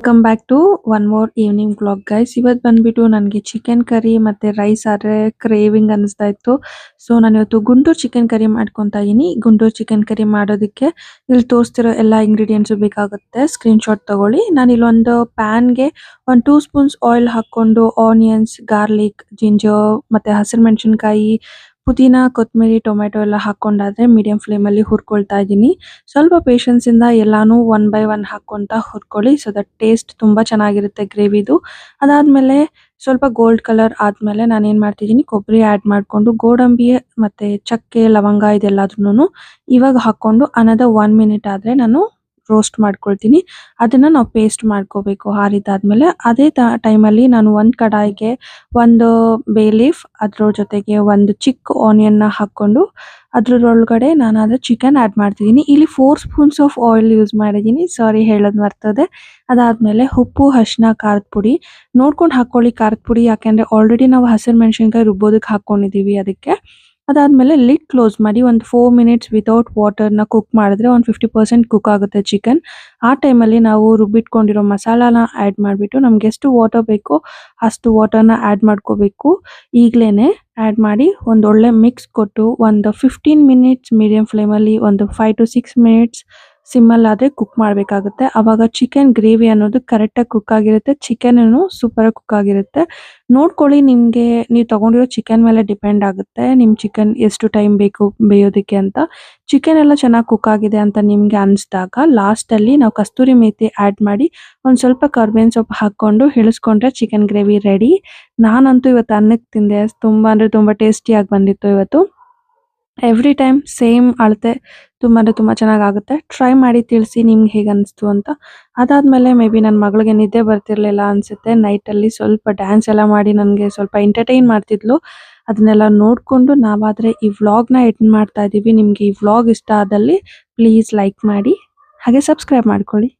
Welcome back to one more evening blog guys ಇವತ್ತು ಬಂದ್ಬಿಟ್ಟು ನನಗೆ ಚಿಕನ್ ಕರಿ ಮತ್ತೆ ರೈಸ್ ಆದ್ರೆ ಕ್ರೇವಿಂಗ್ ಅನ್ನಿಸ್ತಾ ಇತ್ತು. ಸೊ ನಾನು ಇವತ್ತು ಗುಂಟೂರು ಚಿಕನ್ ಕರಿ ಮಾಡ್ಕೊತಾ ಇದೀನಿ. ಗುಂಟೂರು ಚಿಕನ್ ಕರಿ ಮಾಡೋದಕ್ಕೆ ಇಲ್ಲಿ ತೋರಿಸ್ತಿರೋ ಎಲ್ಲ ಇಂಗ್ರೀಡಿಯೆಂಟ್ಸು ಬೇಕಾಗುತ್ತೆ. ಸ್ಕ್ರೀನ್ಶಾಟ್ ತೊಗೊಳ್ಳಿ. ನಾನು ಇಲ್ಲೊಂದು ಪ್ಯಾನ್ಗೆ ಒಂದು ಟೂ ಸ್ಪೂನ್ಸ್ ಆಯಿಲ್ ಹಾಕೊಂಡು ಆನಿಯನ್ಸ್ ಗಾರ್ಲಿಕ್ ಜಿಂಜರ್ ಮತ್ತೆ ಹಸಿರು ಮೆಣಸಿನಕಾಯಿ ಪುದೀನ ಕೊತ್ತಂಬರಿ ಟೊಮೆಟೊ ಎಲ್ಲ ಹಾಕೊಂಡಾದ್ರೆ ಮೀಡಿಯಂ ಫ್ಲೇಮ್ ಅಲ್ಲಿ ಹುರ್ಕೊಳ್ತಾ ಇದ್ದೀನಿ. ಸ್ವಲ್ಪ ಪೇಷನ್ಸ್ ಇಂದ ಎಲ್ಲಾನು ಒನ್ ಬೈ ಒನ್ ಹಾಕೊಂತ ಹುರ್ಕೊಳ್ಳಿ. ಸೊ ದಟ್ ಟೇಸ್ಟ್ ತುಂಬಾ ಚೆನ್ನಾಗಿರುತ್ತೆ ಗ್ರೇವಿದು. ಅದಾದ್ಮೇಲೆ ಸ್ವಲ್ಪ ಗೋಲ್ಡ್ ಕಲರ್ ಆದ್ಮೇಲೆ ನಾನು ಏನ್ ಮಾಡ್ತಿದ್ದೀನಿ, ಕೊಬ್ಬರಿ ಆಡ್ ಮಾಡ್ಕೊಂಡು ಗೋಡಂಬಿ ಮತ್ತೆ ಚಕ್ಕೆ, ಲವಂಗ ಇದೆಲ್ಲಾದ್ರೂ ಇವಾಗ ಹಾಕೊಂಡು ಅನದ ಒನ್ ಮಿನಿಟ್ ಆದ್ರೆ ನಾನು ರೋಸ್ಟ್ ಮಾಡ್ಕೊಳ್ತೀನಿ. ಅದನ್ನ ನಾವು ಪೇಸ್ಟ್ ಮಾಡ್ಕೋಬೇಕು ಹಾರಿದಾದ್ಮೇಲೆ. ಅದೇ ಟೈಮಲ್ಲಿ ನಾನು ಒಂದು ಕಡಾಯಿಗೆ ಒಂದು ಬೇ ಲೀಫ್ ಅದ್ರ ಜೊತೆಗೆ ಒಂದು ಚಿಕ್ಕ ಆನಿಯನ್ನ ಹಾಕೊಂಡು ಅದ್ರೊಳಗಡೆ ನಾನು ಅದು ಚಿಕನ್ ಆಡ್ ಮಾಡ್ತಿದ್ದೀನಿ. ಇಲ್ಲಿ four spoons of oil use ಮಾಡಿದ್ದೀನಿ. ಸಾರಿ ಹೇಳೋದು ಮರ್ತದೆ. ಅದಾದ್ಮೇಲೆ ಉಪ್ಪು ಅರಿಶಿನ ಖಾರದ ಪುಡಿ. ನೋಡ್ಕೊಂಡು ಹಾಕೊಳ್ಳಿ ಖಾರದ ಪುಡಿ. ಯಾಕೆಂದ್ರೆ ಆಲ್ರೆಡಿ ನಾವು ಹಸಿರು ಮೆಣಸಿನ್ಕಾಯಿ ರುಬ್ಬೋದಕ್ಕೆ ಹಾಕೊಂಡಿದೀವಿ ಅದಕ್ಕೆ. ಅದಾದ್ಮೇಲೆ ಲಿಡ್ ಕ್ಲೋಸ್ ಮಾಡಿ ಒಂದು ಫೋರ್ ಮಿನಿಟ್ಸ್ ವಿತೌಟ್ ವಾಟರ್ನ ಕುಕ್ ಮಾಡಿದ್ರೆ ಒಂದು ಫಿಫ್ಟಿ ಪರ್ಸೆಂಟ್ ಕುಕ್ ಆಗುತ್ತೆ ಚಿಕನ್ ಆ ಟೈಮಲ್ಲಿ ನಾವು ರುಬ್ಬಿಟ್ಕೊಂಡಿರೋ ಮಸಾಲಾನ ಆ್ಯಡ್ ಮಾಡಿಬಿಟ್ಟು ನಮ್ಗೆ ಎಷ್ಟು ವಾಟರ್ ಬೇಕೋ ಅಷ್ಟು ವಾಟರ್ನ ಆ್ಯಡ್ ಮಾಡ್ಕೋಬೇಕು. ಈಗಲೇ ಆ್ಯಡ್ ಮಾಡಿ ಒಂದು ಒಳ್ಳೆ ಮಿಕ್ಸ್ ಕೊಟ್ಟು ಒಂದು ಫಿಫ್ಟೀನ್ ಮಿನಿಟ್ಸ್ ಮೀಡಿಯಂ ಫ್ಲೇಮಲ್ಲಿ ಒಂದು ಫೈವ್ ಟು ಸಿಕ್ಸ್ ಮಿನಿಟ್ಸ್ ಸಿಮ್ಮಲ್ಲಿ ಆದರೆ ಕುಕ್ ಮಾಡಬೇಕಾಗುತ್ತೆ. ಆವಾಗ ಚಿಕನ್ ಗ್ರೇವಿ ಅನ್ನೋದು ಕರೆಕ್ಟಾಗಿ ಕುಕ್ ಆಗಿರುತ್ತೆ. ಚಿಕನ್ ಸೂಪರಾಗಿ ಕುಕ್ ಆಗಿರುತ್ತೆ. ನೋಡ್ಕೊಳ್ಳಿ ನಿಮಗೆ, ನೀವು ತಗೊಂಡಿರೋ ಚಿಕನ್ ಮೇಲೆ ಡಿಪೆಂಡ್ ಆಗುತ್ತೆ. ನಿಮ್ಮ ಚಿಕನ್ ಎಷ್ಟು ಟೈಮ್ ಬೇಕು ಬೇಯೋದಕ್ಕೆ ಅಂತ. ಚಿಕನ್ ಎಲ್ಲ ಚೆನ್ನಾಗಿ ಕುಕ್ ಆಗಿದೆ ಅಂತ ನಿಮಗೆ ಅನಿಸಿದಾಗ ಲಾಸ್ಟಲ್ಲಿ ನಾವು ಕಸ್ತೂರಿ ಮೇತಿ ಆ್ಯಡ್ ಮಾಡಿ ಒಂದು ಸ್ವಲ್ಪ ಕರ್ಬೇವಿನ ಸೊಪ್ಪು ಹಾಕ್ಕೊಂಡು ಇಳಿಸ್ಕೊಂಡ್ರೆ ಚಿಕನ್ ಗ್ರೇವಿ ರೆಡಿ ನಾನಂತೂ ಇವತ್ತು ಅನ್ನಕ್ಕೆ ತಿಂದೆ. ತುಂಬ ಅಂದರೆ ತುಂಬ ಟೇಸ್ಟಿಯಾಗಿ ಬಂದಿತ್ತು ಇವತ್ತು. ಎವ್ರಿ ಟೈಮ್ ಸೇಮ್ ಅಳತೆ ತುಂಬ ತುಂಬ ಚೆನ್ನಾಗಾಗುತ್ತೆ. ಟ್ರೈ ಮಾಡಿ ತಿಳಿಸಿ ನಿಮ್ಗೆ ಹೇಗೆ ಅನಿಸ್ತು ಅಂತ. ಅದಾದ್ಮೇಲೆ ಮೇ ಬಿ ನನ್ನ ಮಗಳಿಗೆ ನಿದ್ದೆ ಬರ್ತಿರ್ಲಿಲ್ಲ ಅನ್ಸುತ್ತೆ. ನೈಟಲ್ಲಿ ಸ್ವಲ್ಪ ಡ್ಯಾನ್ಸ್ ಎಲ್ಲ ಮಾಡಿ ನನಗೆ ಸ್ವಲ್ಪ ಎಂಟರ್ಟೈನ್ ಮಾಡ್ತಿದ್ಲು. ಅದನ್ನೆಲ್ಲ ನೋಡಿಕೊಂಡು ನಾವಾದರೆ ಈ ವ್ಲಾಗ್ನ ಎಡಿಟ್ ಮಾಡ್ತಾ ಇದ್ದೀವಿ ನಿಮಗೆ ಈ ವ್ಲಾಗ್ ಇಷ್ಟ ಆದಲ್ಲಿ ಪ್ಲೀಸ್ ಲೈಕ್ ಮಾಡಿ. ಹಾಗೆ ಸಬ್ಸ್ಕ್ರೈಬ್ ಮಾಡ್ಕೊಳ್ಳಿ.